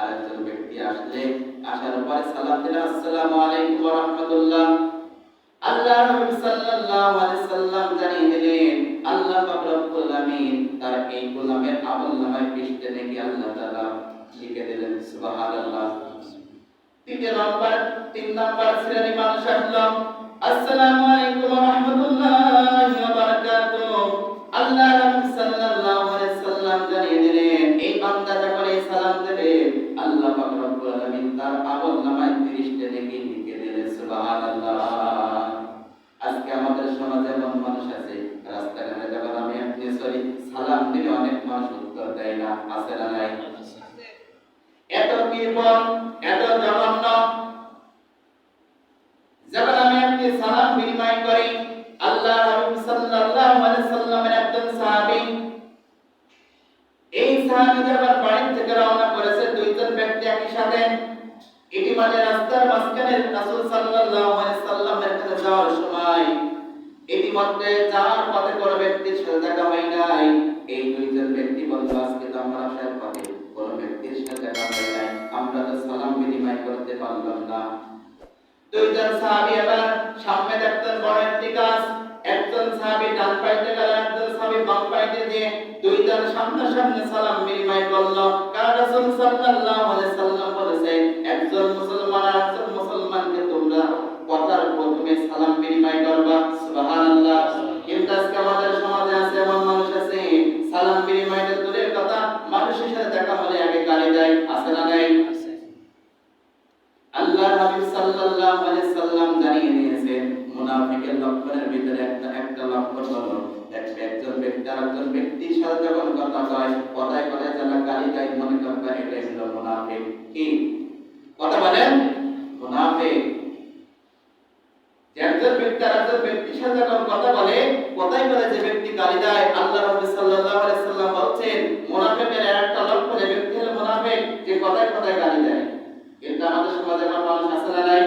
আরেকজন ব্যক্তি আসলে আসার পরে সালাম দিলেন আসসালামু আলাইকুম ওয়া আল্লাহ রাসূল সাল্লাল্লাহু আলাইহি সাল্লাম জানিয়ে দিলেন, আল্লাহ পাক রব্বুল আমিন তার এই গোলামের আমলনামায় পৃষ্ঠে নাকি আল্লাহ তাআলা লিখে দিলেন, সুবহানাল্লাহ। তিন নাম্বার তিন নাম্বার শ্রেণি মানুষ আসলো, আসসালামু আলাইকুম ওয়া রাহমাতুল্লাহি ওয়া বারাকাতুহু। আল্লাহ আছে না নাই এত কৃপণ এত জঘন্য যখন আমি আপনি সালাম বিনিময় করি আল্লাহ রাসূল সাল্লাল্লাহু আলাইহি সাল্লামের একজন সাহাবী এই সাহাবী যখন বাড়ি থেকে রওনা করেছে দুইজন ব্যক্তি একই সাথে ইতিমধ্যে রাস্তার মাঝখানে রাসূল সাল্লাল্লাহু আলাইহি সাল্লামের কাছে যাওয়ার সময় ইতিমধ্যে যাওয়ার পথে কোনো ব্যক্তির সাথে দেখা হয় নাই, এই দুইজন ব্যক্তি বলল, আজকে তো আমরা আসার পথে কোনো ব্যক্তির সাথে দেখা হয় নাই, আমরা তো সালাম বিনিময় করতে পারলাম না। দুইজন সাহাবী এবার সামনে দেখতেন, বড় একটি গাছ একজন সাহাবী ডান পাইতে গেল, একজন সাহাবী বাম পাইতে দিয়ে দুইজন সামনে সামনে সালাম বিনিময় করল। কারণ রাসূল সাল্লাল্লাহু আলাইহি সাল্লাম বলেছে একজন মুসলমান মুনাফিকের লক্ষণের ভিতরে একটা একটা লক্ষণ হলো এক- একজন ব্যক্তি, আরেকজন ব্যক্তির সাথে যখন কথা কয়, কথায় কথায় যারা গালি দেয়, মনে করবেন এটাই হলো মুনাফিক। কি? কথা বলেন? মুনাফিক। একজন ব্যক্তি আর একজন ব্যক্তির সাথে যখন কথা বলে কথায় বলে যে ব্যক্তি গালি দেয় আল্লাহ রাব্বি সাল্লাল্লাহু আলাইহি সাল্লাম বলছেন মুনাফিকের আর একটা লক্ষণ এই ব্যক্তি হলো মুনাফিক যে কথায় কথায় গালি দেয় কিন্তু আমাদের সমাজে আমার মানুষ আছে না নাই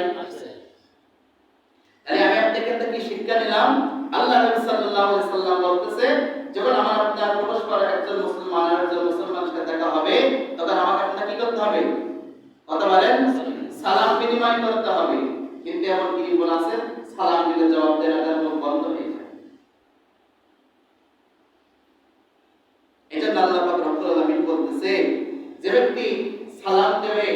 তাহলে আমি আপনাকে থেকে কি শিক্ষা নিলাম আল্লাহ নবী সাল্লাল্লাহু আলাইহি সাল্লাম বলতেছে, যখন আমার আপনার প্রবেশ করে একজন মুসলমান একজন মুসলমানের সাথে দেখা হবে, তখন আমাকে আপনার কি করতে হবে? কথা বলেন, সালাম বিনিময় করতে হবে। কিন্তু এমন কি বল আছে? সালাম দিলে জবাব দেওয়া তার মুখ বন্ধ হয়ে যায়। এজন্য আল্লাহ পাক রব্বুল আলামিন বলতেছে, যে ব্যক্তি সালাম দেবে,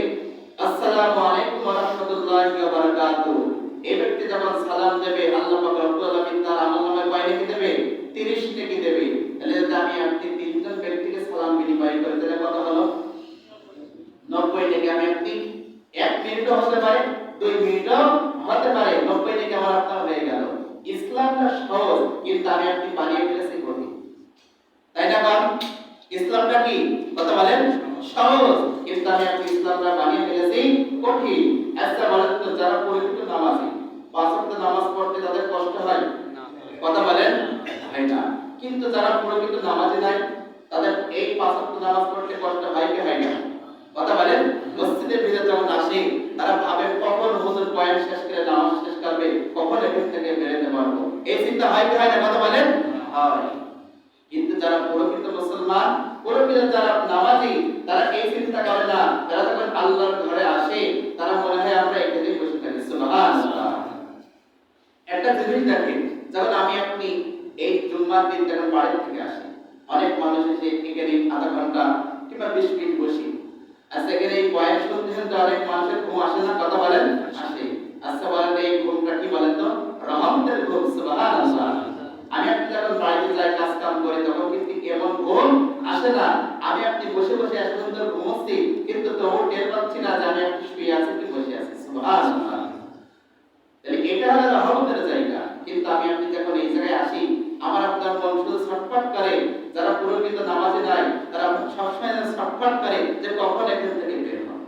আসসালামু আলাইকুম ওয়া রাহমাতুল্লাহি ওয়া বারাকাতুহু। এই ব্যক্তি যখন সালাম দেবে, আল্লাহ পাক আমলনামায় দেবে 30 নেকি দেবে তাহলে যদি আমি আপনি তিনজন ব্যক্তিকে সালাম বিনিময় করে, তাহলে কত হলো? 90 নেকি আমি আপনি এক মিনিটও হতে পারে, দুই মিনিটও হতে পারে 90 নেকি আমার আপনার হয়ে গেল। ইসলামটা সহজ, কিন্তু আমি আপনি বানিয়ে ফেলেছি কঠিন। তাই না বান ইসলামটা কি? কথা বলেন, সহজ, কিন্তু আমি আপনি ইসলামটা বানিয়ে ফেলেছি কঠিন। আচ্ছা বলেন তো, যারা পরিচিত নামাজি, পাঁচ নামাজ পড়তে তাদের কষ্ট হয়? কথা বলেন? হয় না। কিন্তু যারা প্রকৃত নামাজি নাই, তাদের এই পাঁচ নামাজ পড়তে কষ্ট হয় কি হয় না? কথা বলেন? মসজিদের ভিতরে যখন আসে, তারা ভাবে কখন হুজুর পয়েন্ট শেষ করে নামাজ শেষ করবে, কখন এখান থেকে বেরোতে পারব? এই চিন্তা হয় কি হয় না? কথা বলেন? হয়। কিন্তু যারা প্রকৃত মুসলমান প্রকৃত যারা নামাজি, তারা এই চিন্তা করে না তারা যখন আল্লাহর ঘরে আসে তারা মনে হয় আমরা এখানে বসে থাকি সুবহানাল্লাহ একটা জিনিস দেখেন যখন আমি আপনি এই জুম্মার দিন যখন বাড়ি থেকে আসি অনেক মানুষ এসে এখানে আধা ঘণ্টা কিংবা বিশ মিনিট বসি। আর সেখানে এই বয়স শুনতে শুনতে অনেক মানুষের ঘুম আসে না, কথা বলেন, আসে। আচ্ছা বলেন এই ঘুমটা কি বলেন তো? রহমতের ঘুম সুবাহ আমি আপনি যখন বাড়িতে যাই, কাজ কাম করি, তখন কিন্তু এমন ঘুম আসে না? আমি আপনি বসে বসে এত সুন্দর ঘুমোচ্ছি, কিন্তু তবু টের পাচ্ছি না যে আমি আপনি শুয়ে আছি কি বসে আছি সুবহানাল্লাহ তাহলে এটা হলো রহমতের জায়গা কিন্তু আমি আপনি যখন এই জায়গায় আসি আমার আপনার মন শুধু ছটফট করে যারা পুরোহিত নামাজে নাই তারা সবসময় যেন ছটফট করে যে কখন এখান থেকে বের হব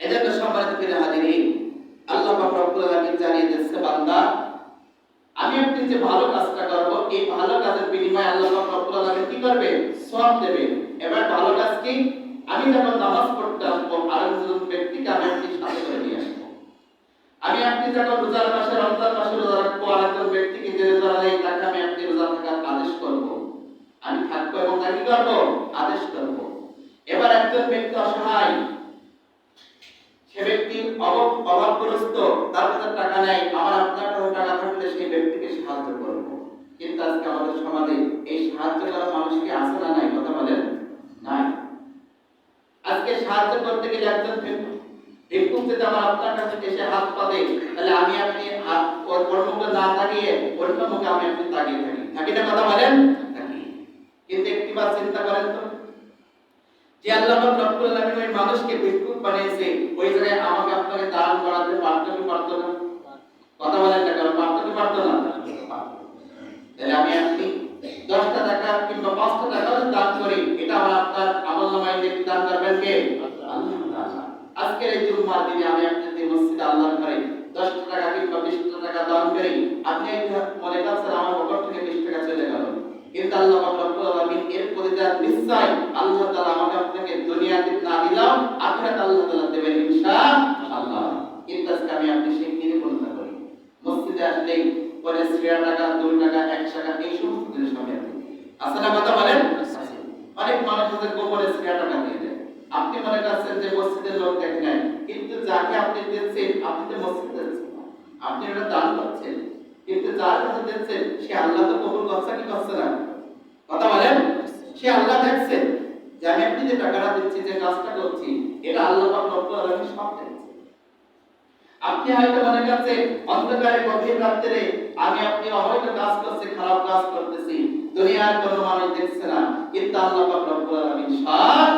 এজন্য সম্মানিত ফিরে হাজিরি আল্লাহ পাক রব্বুল আলামিন জানিয়ে দিচ্ছে বান্দা আমি আপনি যে ভালো কাজটা করব এই ভালো কাজের বিনিময়ে আল্লাহ পাক রব্বুল আলামিন কি করবে সব দেবে এবার ভালো কাজ কি আমি যখন নামাজ পড়তে আসব আরেকজন ব্যক্তিকে আমি আপনি সাথে করে নিয়ে আসব আমি আপনি যখন রোজার মাসে, রমজান মাসে রোজা রাখব আরেকজন ব্যক্তিকে যে রোজা নেই তাকে আমি আপনি রোজা থাকার আদেশ করব। আমি থাকব এবং তাকে করব? আদেশ করব। এবার একজন ব্যক্তি অসহায়, সে ব্যক্তি অভাবগ্রস্ত, তার কাছে টাকা নেই, আমার আপনার কাছে টাকা থাকলে সেই ব্যক্তিকে সাহায্য করব। কিন্তু আজকে আমাদের সমাজে এই সাহায্য করা মানুষকে আছে না নাই? কথা বলেন? নাই। আজকে সাহায্য করতে গেলে একজন ভিক্ষুক আমার আপনার কাছে এসে হাত পাবে, তাহলে আমি আপনি ওর ওর মুখে না তাকিয়ে অন্য মুখে আমি আপনি তাকিয়ে থাকি। থাকি না কথা বলেন? কিন্তু একটিবার চিন্তা করেন তো। যে আল্লাহ রব্বুল আলামিন ওই মানুষকে ভিক্ষুক বানিয়েছে, ওই জায়গায় আমাকে আপনাকে দান করাতে পারতো কি পারতো না? কথা বলেন না দিনে আমি আপনাকে মসজিদে আল্লাহর ঘরে দশটা টাকা কিংবা বিশটা টাকা দান করি, আপনি মনে করছেন আমার পকেট থেকে বিশ টাকা চলে গেল। কিন্তু আল্লাহ রব্বুল আলামিন এর প্রতিদান নিশ্চয় আল্লাহ তাআলা আমাকে আপনাকে দুনিয়াতে না দিলাম আখিরাতে আল্লাহ তাআলা দেবেন ইনশাআল্লাহ। কিন্তু আজকে আমি আপনি সেই কিনে বলতে করি। মসজিদে আসলেই পরে শ্রেয়া টাকা, দুই টাকা এক টাকা, এই সমস্ত জিনিস আপনি আছে কথা বলেন? অনেক মানুষ গোপনে শ্রেয়া টাকা দেয়। আপনি মনে করছেন যে মসজিদের লোক দেখে নাই, কিন্তু যাকে আপনি দিচ্ছেন আপনি তো মসজিদে আপনি এটা দান করছেন, কিন্তু যার কাছে দিচ্ছেন সে আল্লাহ তো কবুল করছে কি করছে না? কথা বলেন? সে আল্লাহ দেখছেন যে আমি আপনি যে টাকাটা দিচ্ছি, যে কাজটা করছি, এটা আল্লাহ সব দেখছেন আপনি হয়তো মনে করছেন, অন্ধকারে গভীর রাত্রে আমি আপনি কাজ করছি, খারাপ কাজ করতেছি, দুনিয়ার কোনো মানুষ দেখছে না, কিন্তু আল্লাহ রব্বুল আলামিন সব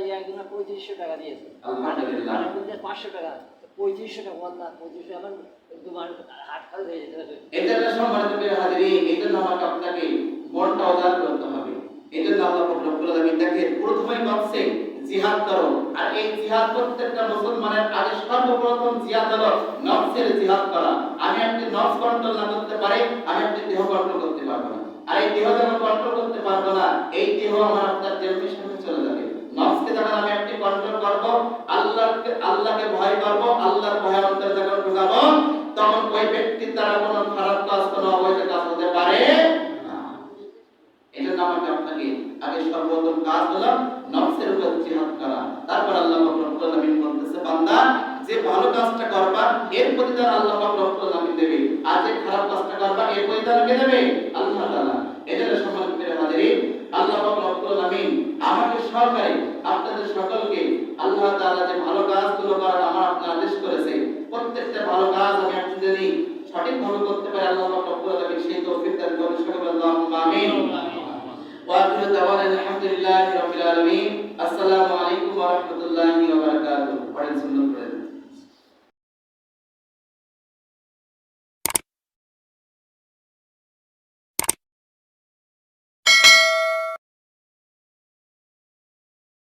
দেখছে আমাদের বইতে যাই একজন পঁয়ত্রিশশো টাকা দিয়েছে। আলহামদুলিল্লাহ আর বলছে পাঁচশো টাকা। পঁয়ত্রিশশো টাকা বল না পঁয়ত্রিশশো আমার তোমার হাট খাল হয়ে যেতে হবে সম্মানিত হাজিরি এই আমাকে আপনাকে মনটা উদার করতে হবে। এই আল্লাহ রব্বুল আলামিন দেখেন প্রথমে বলছে জিহাদ করো। আর এই জিহাদ প্রত্যেকটা মুসলমানের আগে সর্বপ্রথম জিহাদ হলো নফসের জিহাদ করা। আমি আপনি নফস কন্ট্রোল না করতে পারি আমি আপনি দেহ কন্ট্রোল করতে পারব না। আর এই দেহ যখন কন্ট্রোল করতে পারব না এই দেহ আমার আপনার সাথে চলে যাবে নফসকে যখন আমি আপনি কন্ট্রোল করব আল্লাহকে ভয় করব, আল্লাহর ভয় অন্তরে যখন ঢুকাবো, তখন ওই ব্যক্তির দ্বারা কোনো খারাপ কাজ, কোনো অবৈধ কাজ হতে পারে জন্য আমাকে আপনাকে আগে কাজ নফসের উপর জিহাদ করা। তারপর আল্লাহ রব্বুল আলামিন বলতেছে, বান্দা, যে ভালো কাজটা করবা, এর প্রতিদান আল্লাহ রব্বুল আলামিন দেবে। আর যে খারাপ কাজটা করবা, এর কে দেবে? আল্লাহ তাআলা। সম্মানিত আল্লাহ রব্বুল আলামিন আমাকে সহকারে আপনাদের সকলকে তাআলা যে ভালো কাজগুলো করার আমার আপনার আদেশ করেছে, প্রত্যেকটা ভালো কাজ আমি আপনি যদি সঠিকভাবে করতে পারি, আল্লাহ পাক রব্বুল আলামিন সেই তৌফিক দান করুন। সকলে আল্লাহুম্মা আমিন। ওয়া আখিরু দাওয়ানা আলহামদুলিল্লাহি রাব্বিল আলামিন। আসসালামু আলাইকুম ওয়া রাহমাতুল্লাহি ওয়া বারাকাতুহু। পড়েন সুন্দর পড়েন